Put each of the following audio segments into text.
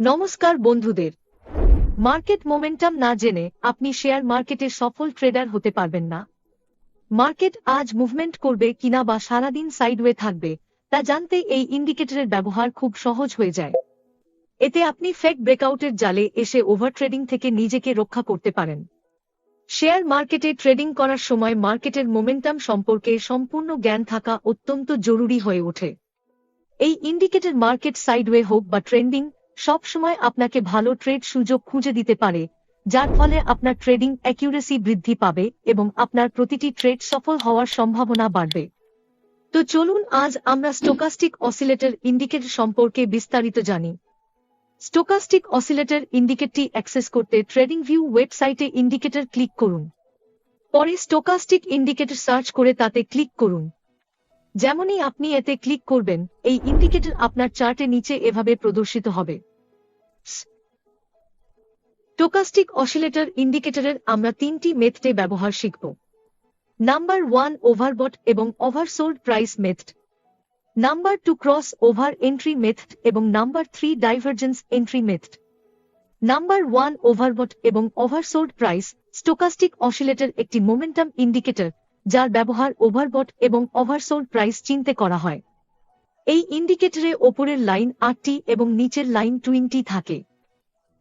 নমস্কার বন্ধুদের। Market momentum না জেনে আপনি শেয়ার মার্কেটে সফল ট্রেডার হতে পারবেন না। মার্কেট আজ মুভমেন্ট করবে কিনা বা সারাদিন সাইডওয়ে থাকবে, তা জানতে এই ইন্ডিকেটরের ব্যবহার খুব সহজ হয়ে যায়। এতে আপনি ফেক ব্রেকআউটের জালে এসে ওভার ট্রেডিং থেকে নিজেকে রক্ষা করতে পারেন। শেয়ার মার্কেটে ট্রেডিং করার সময় মার্কেটের মোমেন্টাম সম্পর্কে সম্পূর্ণ জ্ঞান থাকা অত্যন্ত জরুরি হয়ে ওঠে। এই ইন্ডিকেটর মার্কেট সাইডওয়ে হোক বা ট্রেন্ডিং সব সময় আপনাকে ভালো ট্রেড সুযোগ খুঁজে দিতে পারে, যার ফলে আপনার ট্রেডিং অ্যাকিউরেসি বৃদ্ধি পাবে এবং আপনার প্রতিটি ট্রেড সফল হওয়ার সম্ভাবনা বাড়বে। তো চলুন আজ আমরা স্টোকাস্টিক অসিলেটর ইন্ডিকেটর সম্পর্কে বিস্তারিত জানি। স্টোকাস্টিক অসিলেটর ইন্ডিকেটটি অ্যাক্সেস করতে ট্রেডিং ভিউ ওয়েবসাইটে ইন্ডিকেটর ক্লিক করুন। পরে স্টোকাস্টিক ইন্ডিকেটর সার্চ করে তাতে ক্লিক করুন। যেমনই আপনি এতে ক্লিক করবেন, এই ইন্ডিকেটর আপনার চার্টে নিচে এভাবে প্রদর্শিত হবে। টোকাস্টিক অসিলেটর ইন্ডিকেটরের আমরা তিনটি মেথডে ব্যবহার শিখব। নাম্বার ওয়ান ওভারবট এবং oversold price method number two cross over entry method এবং number three divergence entry method number one overbought এবং ওভারসোল্ড প্রাইস স্টোকাস্টিক অসিলেটর একটি মোমেন্টাম ইন্ডিকেটর যার ব্যবহার ওভারবট এবং ওভারসোল্ড প্রাইস চিনতে করা হয়। এই ইন্ডিকেটরে ওপরের লাইন আটটি এবং নিচের লাইন টুইনটি থাকে।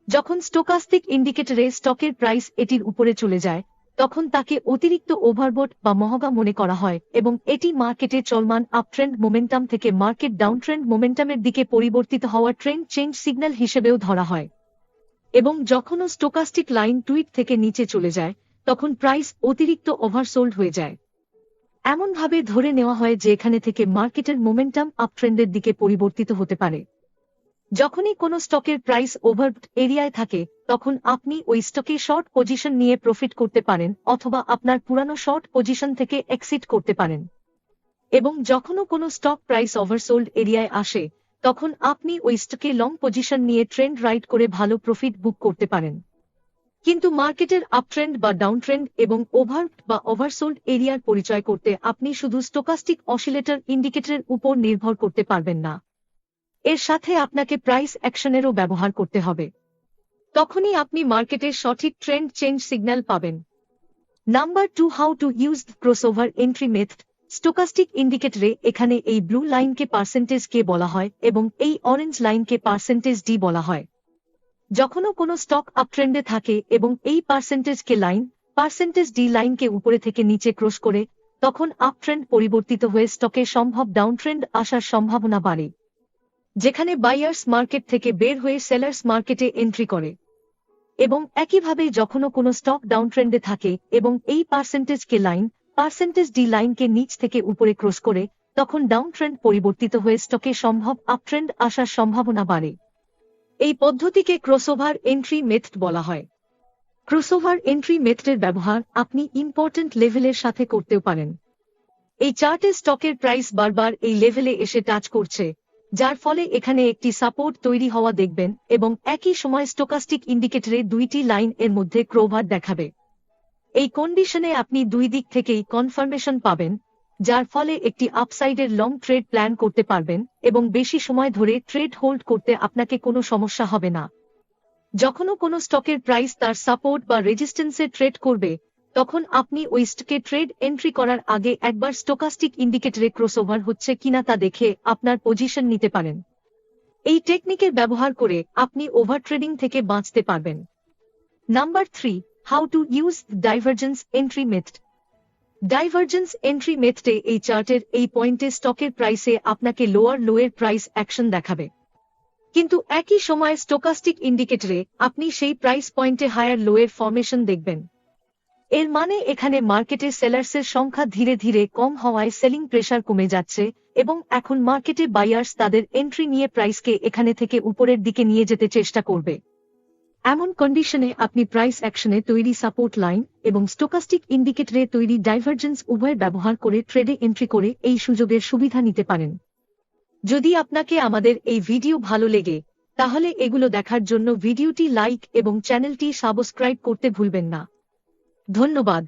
যখন স্টোকাস্টিক ইন্ডিকেটরে স্টকের প্রাইস এটির উপরে চলে যায়, তখন তাকে অতিরিক্ত ওভারবট বা মহগা মনে করা হয় এবং এটি মার্কেটে চলমান আপট্রেন্ড মোমেন্টাম থেকে মার্কেট ডাউনট্রেন্ড মোমেন্টামের দিকে পরিবর্তিত হওয়া ট্রেন্ড চেঞ্জ সিগন্যাল হিসেবেও ধরা হয়। এবং যখনও স্টোকাস্টিক লাইন টুইট থেকে নিচে চলে যায় তখন প্রাইস অতিরিক্ত ওভারসোল্ড হয়ে যায়। এমনভাবে ধরে নেওয়া হয় যে এখানে থেকে মার্কেটের মোমেন্টাম আপট্রেন্ডের দিকে পরিবর্তিত হতে পারে। যখনই কোনো স্টকের প্রাইস ওভার এরিয়ায় থাকে, তখন আপনি ওই স্টকে শর্ট পজিশন নিয়ে প্রফিট করতে পারেন অথবা আপনার পুরানো শর্ট পজিশন থেকে এক্সিট করতে পারেন। এবং যখনও কোনো স্টক প্রাইস ওভারসোল্ড এরিয়ায় আসে, তখন আপনি ওই স্টকে লং পজিশন নিয়ে ট্রেন্ড রাইড করে ভালো প্রফিট বুক করতে পারেন। কিন্তু মার্কেটের আপট্রেন্ড বা ডাউনট্রেন্ড এবং ওভার বা ওভারসোল্ড এরিয়ার পরিচয় করতে আপনি শুধু স্টোকাস্টিক অসিলেটর ইন্ডিকেটরের উপর নির্ভর করতে পারবেন না। এর সাথে আপনাকে প্রাইস অ্যাকশনেরও ব্যবহার করতে হবে। তখনই আপনি মার্কেটের সঠিক ট্রেন্ড চেঞ্জ সিগন্যাল পাবেন। Number two how to use crossover entry method stochastic ইন্ডিকেটরে এখানে এই ব্লু লাইনকে পার্সেন্টেজ কে বলা হয় এবং এই অরেঞ্জ লাইনকে পার্সেন্টেজ ডি বলা হয়। যখনও কোনো স্টক আপট্রেন্ডে থাকে এবং এই পার্সেন্টেজকে লাইন পার্সেন্টেজ ডি লাইনকে উপরে থেকে নিচে ক্রস করে, তখন আপট্রেন্ড পরিবর্তিত হয়ে স্টকে সম্ভব ডাউনট্রেন্ড আসার সম্ভাবনা বাড়ে। যেখানে বাইয়ার্স মার্কেট থেকে বের হয়ে সেলার্স মার্কেটে এন্ট্রি করে। এবং একইভাবে যখনও কোনো স্টক ডাউনট্রেন্ডে থাকে এবং এই পার্সেন্টেজকে লাইন পার্সেন্টেজ ডি লাইনকে নিচ থেকে উপরে ক্রস করে, তখন ডাউনট্রেন্ড পরিবর্তিত হয়ে স্টকে সম্ভব আপট্রেন্ড আসার সম্ভাবনা বাড়ে। এই পদ্ধতিকে ক্রসওভার এন্ট্রি মেথড বলা হয়। ক্রসওভার এন্ট্রি মেথডের ব্যবহার আপনি ইম্পর্টেন্ট লেভেলের সাথে করতেও পারেন। এই চার্টে স্টকের প্রাইস বারবার এই লেভেলে এসে টাচ করছে, যার ফলে এখানে একটি সাপোর্ট তৈরি হওয়া দেখবেন এবং একই সময় স্টোকাস্টিক ইন্ডিকেটরে দুইটি লাইন এর মধ্যে ক্রোভার দেখাবে। এই কন্ডিশনে আপনি দুই দিক থেকেই কনফার্মেশন পাবেন যার ফলে একটি আপসাইডের লং ট্রেড প্ল্যান করতে পারবেন এবং বেশি সময় ধরে ট্রেড হোল্ড করতে আপনাকে কোনো সমস্যা হবে না। যখনও কোনো স্টকের প্রাইস তার সাপোর্ট বা রেজিস্ট্যান্সে ট্রেড করবে, তখন আপনি ওই স্টকে ট্রেড এন্ট্রি করার আগে একবার স্টোকাস্টিক ইন্ডিকেটরে ক্রসওভার হচ্ছে কিনা তা দেখে আপনার পজিশন নিতে পারেন। এই টেকনিকের ব্যবহার করে আপনি ওভার ট্রেডিং থেকে বাঁচতে পারবেন। Number three how to use divergence entry method divergence entry মেথডে এই চার্টের এই পয়েন্টে স্টকের প্রাইসে আপনাকে লোয়ার লোয়ের প্রাইস অ্যাকশন দেখাবে। কিন্তু একই সময় স্টোকাস্টিক ইন্ডিকেটরে আপনি সেই প্রাইস পয়েন্টে হায়ার লোয়ের ফরমেশন দেখবেন। এর মানে এখানে মার্কেটে সেলার্সের সংখ্যা ধীরে ধীরে কম হওয়ায় সেলিং প্রেশার কমে যাচ্ছে এবং এখন মার্কেটে বাইয়ার্স তাদের এন্ট্রি নিয়ে প্রাইসকে এখানে থেকে উপরের দিকে নিয়ে যেতে চেষ্টা করবে। এমন কন্ডিশনে আপনি প্রাইস অ্যাকশনে তৈরি সাপোর্ট লাইন এবং স্টোকাস্টিক ইন্ডিকেটরে তৈরি ডাইভার্জেন্স উভয় ব্যবহার করে ট্রেডে এন্ট্রি করে এই সুযোগের সুবিধা নিতে পারেন। যদি আপনাকে আমাদের এই ভিডিও ভালো লেগে, তাহলে এগুলো দেখার জন্য ভিডিওটি লাইক এবং চ্যানেলটি সাবস্ক্রাইব করতে ভুলবেন না। ধন্যবাদ।